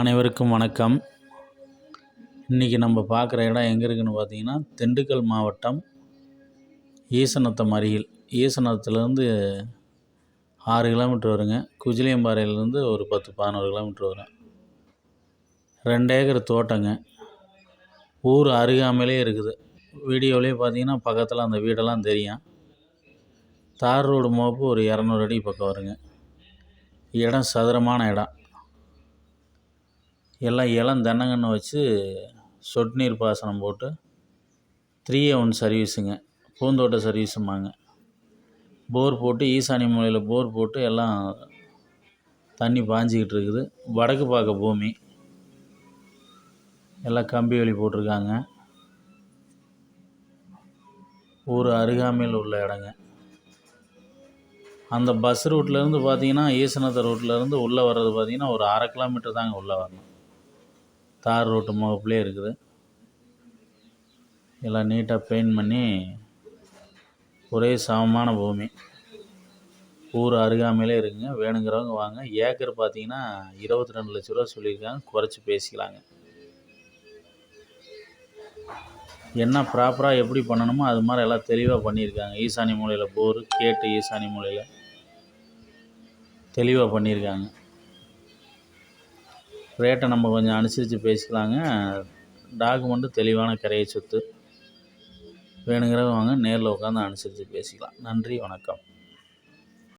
அனைவருக்கும் வணக்கம். இன்றைக்கி நம்ம பார்க்குற இடம் எங்கே இருக்குதுன்னு பார்த்தீங்கன்னா திண்டுக்கல் மாவட்டம் ஈசனத்தம் அருகில். ஈசனத்துலேருந்து ஆறு கிலோமீட்டர் வருங்க. குஜிலியம்பாறையிலேருந்து ஒரு பத்து பதினோரு கிலோமீட்டர் வரும். ரெண்டு ஏக்கர் தோட்டங்க. ஊர் அருகாமையிலே இருக்குது. வீடியோவிலே பார்த்தீங்கன்னா பக்கத்தில் அந்த வீடெல்லாம் தெரியும். தார் ரோடு மோப்பு ஒரு இரநூறு அடி பக்கம் வருங்க. இடம் சதுரமான இடம். எல்லாம் இளம் தென்னங்கன்று வச்சு சொட்டு நீர் பாசனம் போட்டு த்ரீ ஒன் சர்வீஸுங்க பூந்தோட்ட சர்வீஸும்பாங்க போர் போட்டு ஈசானி மூலையில் போர் போட்டு எல்லாம் தண்ணி பாஞ்சிக்கிட்டு இருக்குது. வடக்கு பார்க்க பூமி. எல்லாம் கம்பி வேலி போட்டிருக்காங்க. ஊர் அருகாமையில் உள்ள இடங்க. அந்த பஸ் ரூட்லேருந்து பார்த்தீங்கன்னா ஈசனத்த ரூட்லேருந்து உள்ளே வர்றது பார்த்தீங்கன்னா ஒரு அரை கிலோமீட்டர் தாங்க உள்ளே வரணும். தார் ரோட்டு முகப்புலேயே இருக்குது. எல்லாம் நீட்டாக பெயிண்ட் பண்ணி ஒரே சமமான பூமி. ஊர் அருகாமையிலே இருக்குங்க. வேணுங்கிறவங்க வாங்க. ஏக்கர் பார்த்தீங்கன்னா இருபத்தி ரெண்டு லட்ச ரூபா சொல்லியிருக்காங்க. குறைச்சி பேசிக்கலாங்க. என்ன ப்ராப்பராக எப்படி பண்ணணுமோ அது மாதிரி எல்லாம் தெளிவாக பண்ணியிருக்காங்க. ஈசானி மூலையில் போர் கேட்டு ஈசானி மூலையில் தெளிவாக பண்ணியிருக்காங்க. ரேட்டை நம்ம கொஞ்சம் அனுசரித்து பேசிக்கலாங்க. டாக்குமெண்ட்டு தெளிவான கரையை சொத்து வேணுங்கிறவங்க வாங்க நேரில் உட்காந்து அனுசரித்து பேசிக்கலாம். நன்றி வணக்கம்.